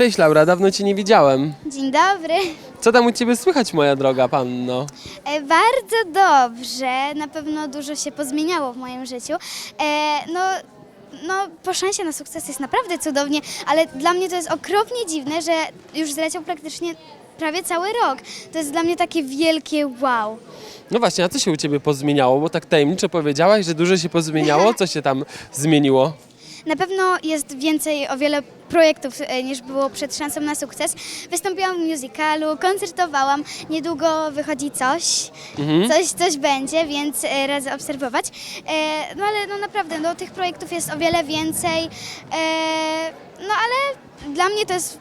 Cześć Laura, dawno Cię nie widziałem. Dzień dobry. Co tam u Ciebie słychać, moja droga panno? E, bardzo dobrze. Na pewno dużo się pozmieniało w moim życiu. E, no, no, po szansie na sukces jest naprawdę cudownie, ale dla mnie to jest okropnie dziwne, że już zleciał praktycznie prawie cały rok. To jest dla mnie takie wielkie wow. No właśnie, a co się u Ciebie pozmieniało? Bo tak tajemniczo powiedziałaś, że dużo się pozmieniało. Co się tam zmieniło? Na pewno jest więcej, o wiele projektów e, niż było przed szansą na sukces. Wystąpiłam w musicalu, koncertowałam, niedługo wychodzi coś, coś, coś będzie, więc e, radzę obserwować. E, No ale no naprawdę, no, tych projektów jest o wiele więcej, no ale dla mnie to jest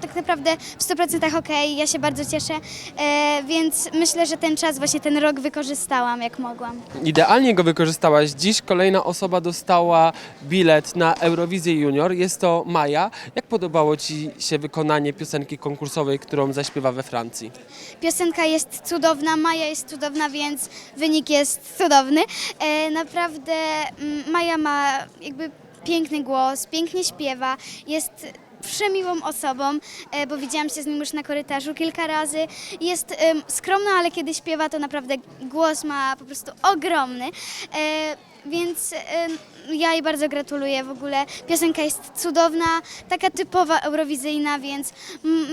tak naprawdę w 100% okej, ja się bardzo cieszę, e, więc myślę, że ten czas, właśnie ten rok wykorzystałam jak mogłam. Idealnie go wykorzystałaś. Dziś kolejna osoba dostała bilet na Eurowizję Junior. Jest to Maja. Jak podobało Ci się wykonanie piosenki konkursowej, którą zaśpiewa we Francji? Piosenka jest cudowna, Maja jest cudowna, więc wynik jest cudowny. E, naprawdę Maja ma jakby piękny głos, pięknie śpiewa, jest przemiłą osobą, e, bo widziałam się z nim już na korytarzu kilka razy. Jest skromna, ale kiedy śpiewa, to naprawdę głos ma po prostu ogromny. E, więc ja jej bardzo gratuluję w ogóle. Piosenka jest cudowna, taka typowa eurowizyjna, więc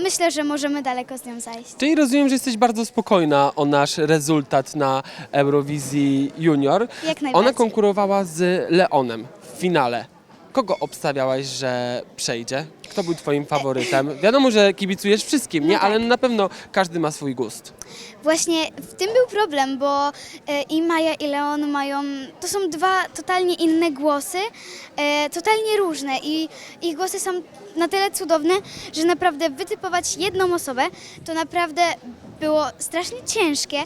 myślę, że możemy daleko z nią zajść. Czyli rozumiem, że jesteś bardzo spokojna o nasz rezultat na Eurowizji Junior. Jak najbardziej. Ona konkurowała z Leonem w finale. Kogo obstawiałaś, że przejdzie? Kto był twoim faworytem? Wiadomo, że kibicujesz wszystkim, nie? No tak. Ale na pewno każdy ma swój gust. Właśnie w tym był problem, bo e, i Maja i Leon mają, to są dwa totalnie inne głosy, e, totalnie różne i ich głosy są na tyle cudowne, że naprawdę wytypować jedną osobę to naprawdę było strasznie ciężkie,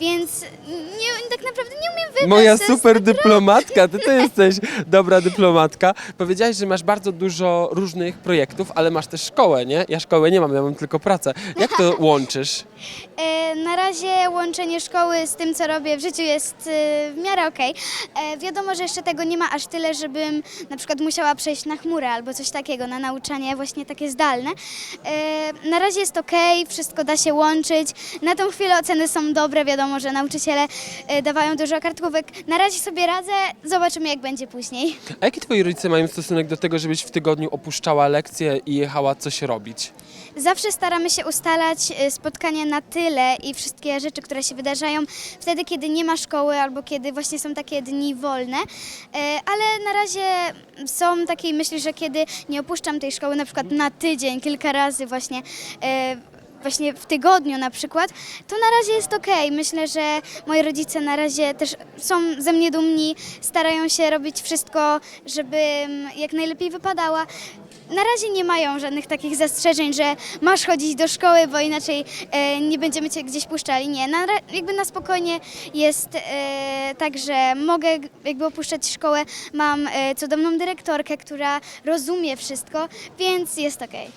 więc nie, tak naprawdę nie umiem wybrać. Moja to jest super dyplomatka, ty też jesteś dobra dyplomatka. Powiedziałaś, że masz bardzo dużo różnych projektów, ale masz też szkołę, nie? Ja szkołę nie mam, ja mam tylko pracę. Jak to łączysz? E, Na razie łączenie szkoły z tym, co robię w życiu jest e, w miarę okej. E, Wiadomo, że jeszcze tego nie ma aż tyle, żebym na przykład musiała przejść na chmurę albo coś takiego, na nauczanie właśnie takie zdalne. E, Na razie jest okej, wszystko da się łączyć. Na tą chwilę oceny są dobre, wiadomo, że nauczyciele e, dawają dużo kartkówek. Na razie sobie radzę, zobaczymy jak będzie później. A jaki twoi rodzice mają stosunek do tego, żebyś w tygodniu opuszczała lekcje i jechała coś robić? Zawsze staramy się ustalać e, spotkania na tyle i wszystkie rzeczy, które się wydarzają wtedy, kiedy nie ma szkoły albo kiedy właśnie są takie dni wolne. E, Ale na razie są takie myśli, że kiedy nie opuszczam tej szkoły na przykład na tydzień, kilka razy właśnie właśnie w tygodniu na przykład, to na razie jest okej. Myślę, że moi rodzice na razie też są ze mnie dumni, starają się robić wszystko, żebym jak najlepiej wypadała. Na razie nie mają żadnych takich zastrzeżeń, że masz chodzić do szkoły, bo inaczej e, nie będziemy cię gdzieś puszczali. Nie, na, jakby na spokojnie jest e, tak, że mogę jakby opuszczać szkołę. Mam e, cudowną dyrektorkę, która rozumie wszystko, więc jest okej.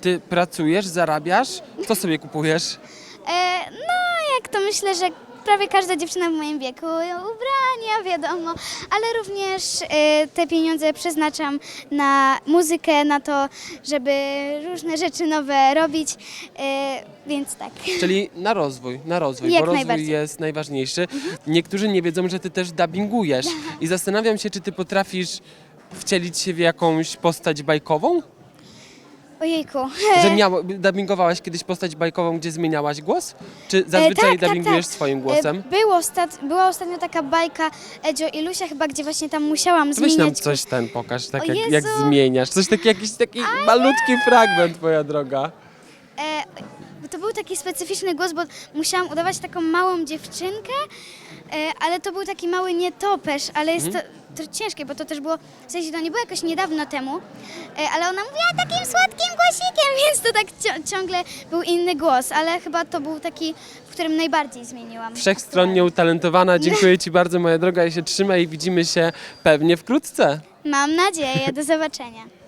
Ty pracujesz, zarabiasz, co sobie kupujesz? E, no, jak to myślę, że prawie każda dziewczyna w moim wieku, ubrania, wiadomo, ale również e, te pieniądze przeznaczam na muzykę, na to, żeby różne rzeczy nowe robić, e, więc tak. Czyli na rozwój, na rozwój, Jak bo rozwój najbardziej. Mhm. jest najważniejszy. Niektórzy nie wiedzą, że ty też dubbingujesz i zastanawiam się, czy ty potrafisz wcielić się w jakąś postać bajkową? Ojejku. Że miało, dubbingowałaś kiedyś postać bajkową, gdzie zmieniałaś głos? Czy zazwyczaj tak, tak, dubbingujesz tak. swoim głosem? E, Było ostat... Była ostatnio taka bajka Edzio i Lusia chyba, gdzie właśnie tam musiałam Weź zmieniać... nam coś ten pokaż, tak jak, jak Jezu! zmieniasz. Coś taki, jakiś taki malutki fragment, moja droga. E, to był taki specyficzny głos, bo musiałam udawać taką małą dziewczynkę, e, ale to był taki mały nietoperz, ale jest Mhm. to ciężkie, bo to też było, w sensie to nie było jakoś niedawno temu, e, ale ona mówiła takim słodkim głosikiem, więc to tak ciągle był inny głos, ale chyba to był taki, w którym najbardziej zmieniłam. Wszechstronnie utalentowana. Dziękuję Ci bardzo, moja droga, i się trzymaj i widzimy się pewnie wkrótce. Mam nadzieję, do zobaczenia.